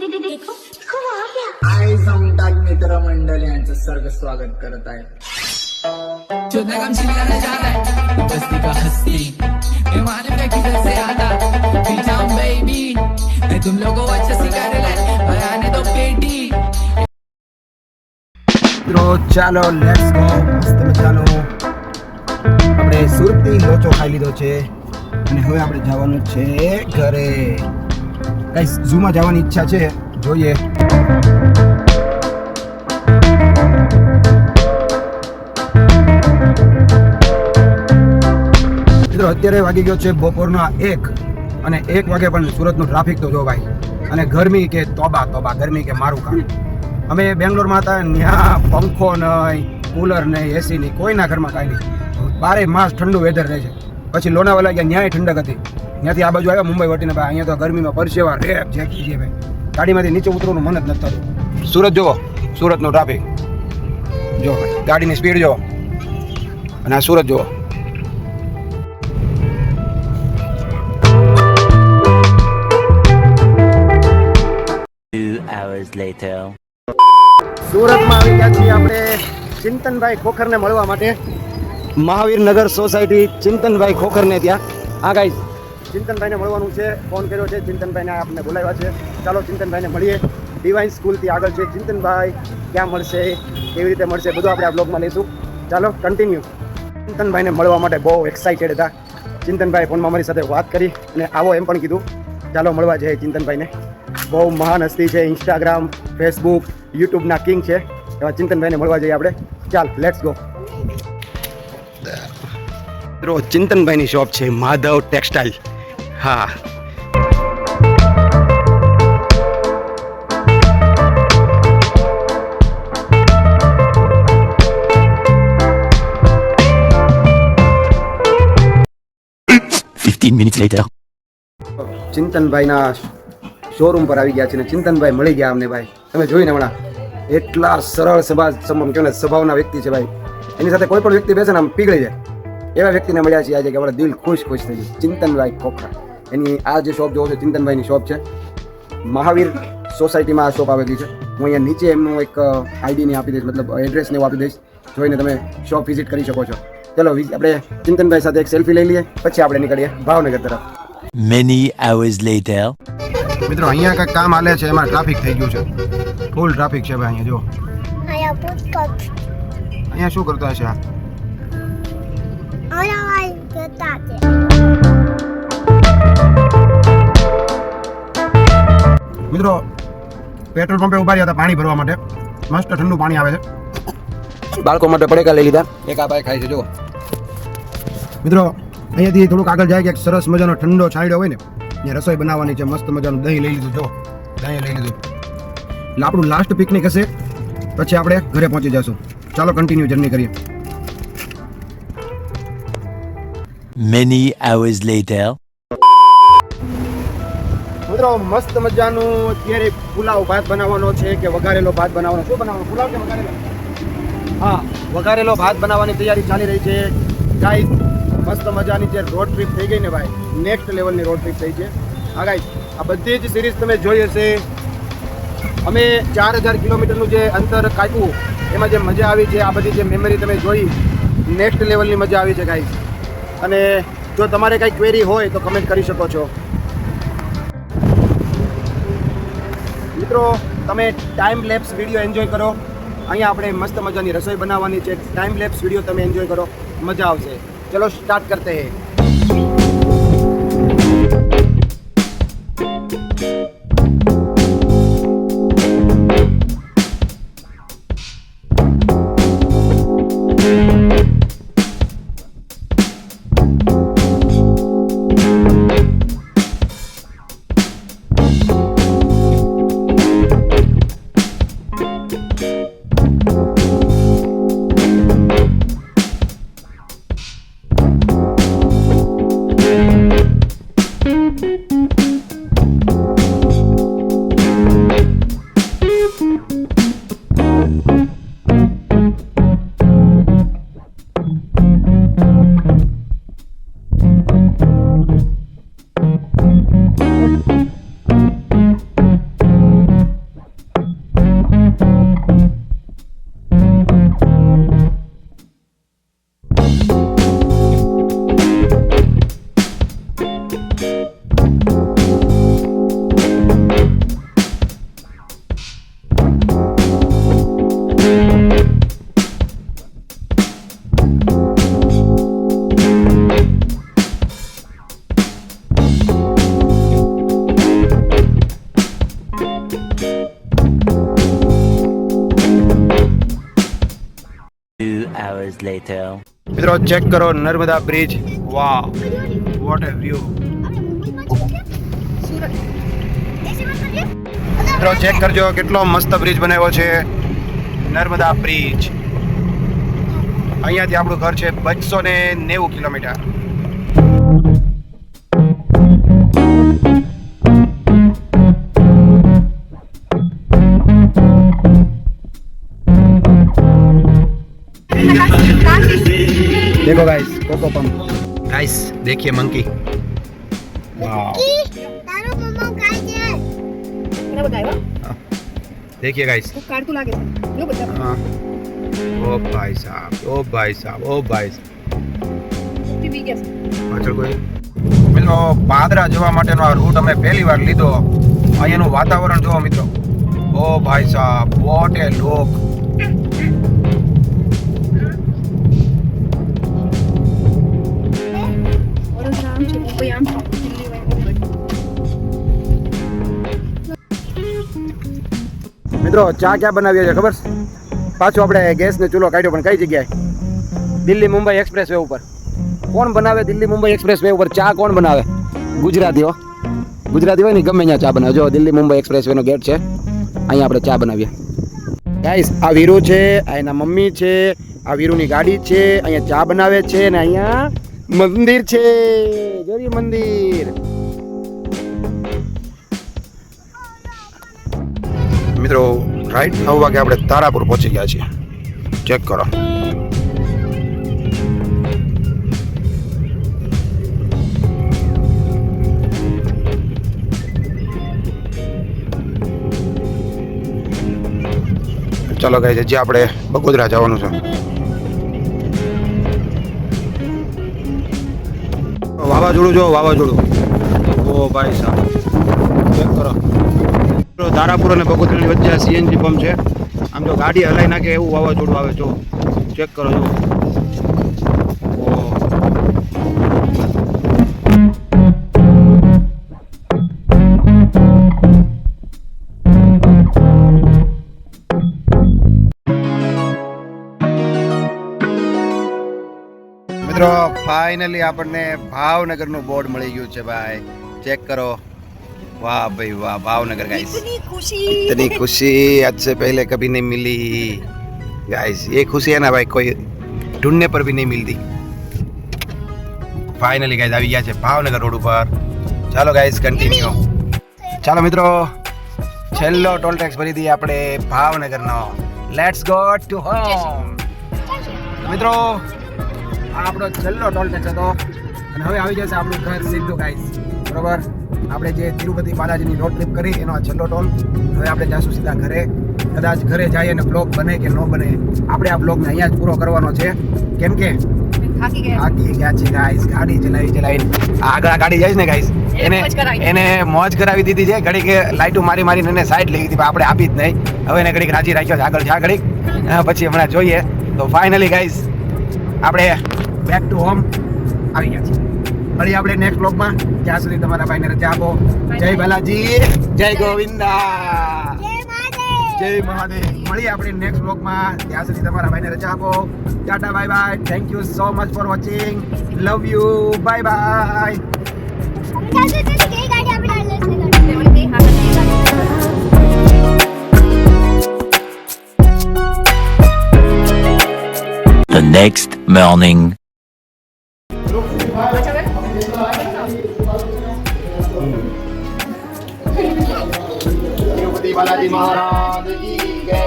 देखो देखो वो आ गया आई समटाग मित्रमंडळ यांचं सर्ग स्वागत करत आहे चौदह काम चिल्लाना चाहता है बस्ती का हस्ती मैं मालूम है किधर से आता पीछा बेबी मैं तुम लोगों को अच्छा सिखा रहा है और आने दो पेटी મિત્રો ચાલો લેટ્સ ગો મસ્ત મજાનો આપણે સુરતી લોચો ખાઈ લીધો છે અને હવે આપણે જવાનું છે ઘરે કઈ ઝૂમાં જવાની ઈચ્છા છે. જોઈએ. મિત્રો, અત્યારે વાગી ગયો છે બપોરના એક અને એક વાગે પણ સુરતનું ટ્રાફિક તો જો ભાઈ. અને ગરમી કે તોબા તોબા, ગરમી કે મારું કામ અમે બેંગ્લોરમાં હતા ત્યાં પંખો નહીં કુલર નહીં એસી નહીં, કોઈના ઘરમાં કાંઈ નહીં. બારે માસ ઠંડુ વેધર રહે છે. પછી લોનાવાલા ગયા, ન્યાય ઠંડક હતી. ત્યાંથી આ બાજુ આવ્યા મુંબઈ વટીને ભાઈ અહીંયા તો ગરમીમાં પરસેવા રેપ જેકી છે ભાઈ. ગાડીમાંથી નીચે ઉતરવાનું મન જ નથી થતું. સુરત જુઓ સુરતનો ટ્રાફિક જો ભાઈ ગાડીની સ્પીડ જુઓ. અને આ સુરત જુઓ. Two hours સુરતમાં આવી ગયા છીએ આપણે ચિંતનભાઈ ખોખરને મળવા માટે. મહાવીર નગર સોસાયટી ચિંતનભાઈ ખોખરને ત્યાં. આ ગાઈઝ ચિંતનભાઈને મળવાનું છે. ફોન કર્યો છે. ચિંતનભાઈને આપણે બોલાવ્યા છે. ચાલો ચિંતનભાઈને મળીએ. ડિવાઇન સ્કૂલથી આગળ છે. ચિંતનભાઈ, ક્યાં મળશે? કેવી રીતે મળશે? બધું આપણે આ બ્લોગમાં લઈશું. ચાલો કન્ટિન્યુ ચિંતનભાઈને મળવા માટે બહુ એક્સાઇટેડ હતા. ચિંતનભાઈ ફોનમાં મારી સાથે વાત કરી અને આવો એમ પણ કીધું. ચાલો, મળવા જઈએ ચિંતનભાઈને. બહુ મહાન હસ્તી છે. ઇન્સ્ટાગ્રામ ફેસબુક યુટ્યુબના કિંગ છે. એવા ચિંતનભાઈને મળવા જઈએ આપણે. ચાલ લેટ્સ ગો મિત્રો, ચિંતનભાઈની શોપ છે. માધવ ટેક્સટાઇલ હા. Minute minutes later. ચિંતનભાઈના શોરૂમ પર આવી ગયા છે ને ચિંતનભાઈ મળી ગયા અમને ભાઈ. તમે જોઈને હમણાં. એટલા સરળ સભા સમ કહો સ્વભાવના વ્યક્તિ છે ભાઈ. એની સાથે કોઈ પણ વ્યક્તિ બેસે ને આમ પીગળી જાય. એવા વ્યક્તિને મળ્યા છે આજે કે આપણે દિલ ખુશ ખુશ થઈ ગયું. ચિંતનભાઈ ખોખરા એની આ જે શોપ જોવો છો ચિંતનભાઈની શોપ છે. મહાવીર સોસાયટીમાં આ શોપ આવેલી છે. હું અહીંયા નીચે એમનું એક આઈડીને આપી દઈશ મતલબ એડ્રેસને એવું આપી દઈશ જોઈને તમે શોપ વિઝિટ કરી શકો છો. ચલો આપણે ચિંતનભાઈ સાથે એક સેલ્ફી લઈ લઈએ પછી આપણે નીકળીએ ભાવનગર તરફ. Many hours later. મિત્રો અહીંયા કંઈક કામ હાલે છે એમાં ટ્રાફિક થઈ ગયું છે. ફૂલ ટ્રાફિક છે ભાઈ અહીંયા જો અહીંયા શું કરતા હશે આ? મિત્રો પેટ્રોલ પંપે ઊભા રહ્યા હતા પાણી ભરવા માટે. મસ્ત ઠંડુ પાણી આવે છે. બાળકો માટે પડેકા લઈ લીધા. એક આ ભાઈ ખાય છે જુઓ. મિત્રો અહીંયાથી થોડુંક આગળ જાય કે એક સરસ મજાનો ઠંડો છાંયડો હોય ને ત્યાં રસોઈ બનાવવાની છે મસ્ત મજાનું દહીં લઈ લીધું જો દહીં લઈ લીધું. એટલે આપણું લાસ્ટ પિકનિક હશે. પછી આપણે ઘરે પહોંચી જશું ચાલો કન્ટિન્યુ જર્ની કરીએ. Many hours later. મિત્રો, મસ્ત મજાનું અત્યારે પુલાવ ભાત બનાવવાનો છે કે વઘારેલો ભાત બનાવવાનો. શું બનાવવાનો? પુલાવ કે વઘારેલો? હા, વઘારેલો ભાત બનાવવાની તૈયારી ચાલી રહી છે. ગાઈસ મસ્ત મજાની જે રોડ ટ્રીપ થઈ ગઈ ને ભાઈ નેક્સ્ટ લેવલની રોડ ટ્રીપ થઈ છે. હા ગાઈસ આ બધી જ સિરીઝ તમે જોઈ હશે. અમે ચાર હજાર કિલોમીટરનું જે અંતર કાપ્યું એમાં જે મજા આવી છે, આ બધી જે મેમરી તમે જોઈ નેક્સ્ટ લેવલની મજા આવી છે ગાઈસ અને જો તમારે કાંઈ ક્વેરી હોય તો કમેન્ટ કરી શકો છો. મિત્રો, તમે ટાઈમ લેપ્સ વીડિયો એન્જોય કરો. અહીંયા આપણે મસ્ત મજાની રસોઈ બનાવવાની છે. ટાઈમ લેપ્સ વીડિયો તમે એન્જોય કરો. મજા આવશે. ચલો સ્ટાર્ટ કરતે હૈ. Later. મિત્રો ચેક કરો નર્મદા બ્રિજ વાહ વોટ એ વ્યૂ મિત્રો ચેક કરજો કેટલો મસ્ત બ્રિજ બનાવ્યો છે. નર્મદા બ્રિજ અહીંયાથી આપણું ઘર છે બસો ને નેવું કિલોમીટર. देखो गाइस कोको पंप गाइस देखिए मंकी वाह તારો મમ્મા ખાય છે મને બતાવ્યો देखिए गाइस ખૂબ કાઢતું લાગે છે જો બધા हाँ ओ भाई साहब ओ भाई साहब ओ भाई साहब સૌથી બી ગયા છે પાછળ કોઈ મિત્રો પાદરા જવા માટેનો આ રૂટ અમે પહેલી વાર લીધો અહીંયાનું વાતાવરણ જોવો મિત્રો ઓ ભાઈ સાહેબ વોટ એ લોક વડોદરા આમ દિલ્હી હોય એમ બધું. મિત્રો, ચા ક્યાં બનાવીએ છે ખબર? પાછું આપણે ગેસને ચૂલો કાઢ્યો, પણ કઈ જગ્યાએ? દિલ્હી મુંબઈ એક્સપ્રેસ વે ઉપર. કોણ બનાવે દિલ્હી મુંબઈ એક્સપ્રેસ વે ઉપર? ચા કોણ બનાવે? ગુજરાતીઓ ગુજરાતી હોય ને ગમે ત્યાં ચા બનાવે. જો, દિલ્હી મુંબઈ એક્સપ્રેસ વેનો ગેટ છે, અહીંયા આપણે ચા બનાવીએ. ગાઈસ આ વીરુ છે, આ એના મમ્મી છે, આ વીરુની ગાડી છે, અહીંયા ચા બનાવે છે ને અહીંયા મંદિર છે. જોરી મંદિર મિત્રો રાઈટ નવ વાગે આપણે તારાપુર પહોંચી ગયા છીએ. ચેક કરો. ચાલો ગાઈ જે આપણે બગોદરા જવાનું છે. વાવાઝોડું જો વાવાઝોડું. ઓ ભાઈ સાહેબ. ચેક કરો. મિત્રો, ધારાપુર અને બગોદરાની વચ્ચે સીએનજી પંપ છે. આમ જો ગાડી હલાઈ નાખે એવું વાવાઝોડું આવે જો. ચેક કરો જો. મિત્રો ફાઇનલી આપણને ભાવનગરનું બોર્ડ મળી ગયું છે ભાઈ ચેક કરો वाह भाई वाह भावनगर गाइस इतनी खुशी इतनी खुशी आज से पहले कभी नहीं मिली गाइस ये खुशी है ना भाई कोई ढूंढने पर भी नहीं मिलती ફાઇનલી ગાઈઝ આવી ગયા છે ભાવનગર રોડ ઉપર ચાલો ગાઈઝ કન્ટિન્યુ ચાલો મિત્રો છેલ્લો ટોલ ટેક્સ ભરી દઈએ આપણે ભાવનગરનો લેટ્સ ગો ટુ હોમ મિત્રો આ આપણો છેલ્લો ટોલ ટેક્સ હતો. અને હવે આવી જશે આપણું ઘર સીધું ગાઈસ બરોબર? આપણે જે તિરુપતિ બાલાજીની રોડ ટ્રીપ કરી એનો આ છેલ્લો ટોલ. હવે આપણે જઈશું સીધા ઘરે. કદાચ ઘરે જઈએ અને બ્લોગ બને કે ન બને. આપણે આ બ્લોગને અહીંયા જ પૂરો કરવાનો છે. કેમ કે? થાકી ગયા. છે ગાઈસ ગાડી ચલાવી ચલાવીને. આગળ ગાડી જાય ને ગાઈસ એને મોજ કરાવી. એને મોજ કરાવી દીધી છે. ઘડીક લાઈટો મારી મારીને એને સાઈડ લઈ દીધી આપણે આપી જ નહીં. હવે એને ઘડીક રાજી રાખ્યો છે. આગળ જા ઘડીક. પછી હમણાં જોઈએ. તો ફાઇનલી ગાઈસ આપણે બેક ટુ હોમ આવી ગયા છીએ. ફરી આપણે નેક્સ્ટ બ્લોગમાં ત્યાં સુધી તમારા ભાઈને રજા આપો. જય બાલાજી. જય ગોવિંદા. જય મહાદેવ. જય મળીએ આપણે નેક્સ્ટ બ્લોગમાં ત્યાં સુધી તમારા ભાઈને રજા આપો. Tata bye bye thank you so much for watching love you bye bye the next હતું તિરુપતિ બાલાજી મહારાજ કી જય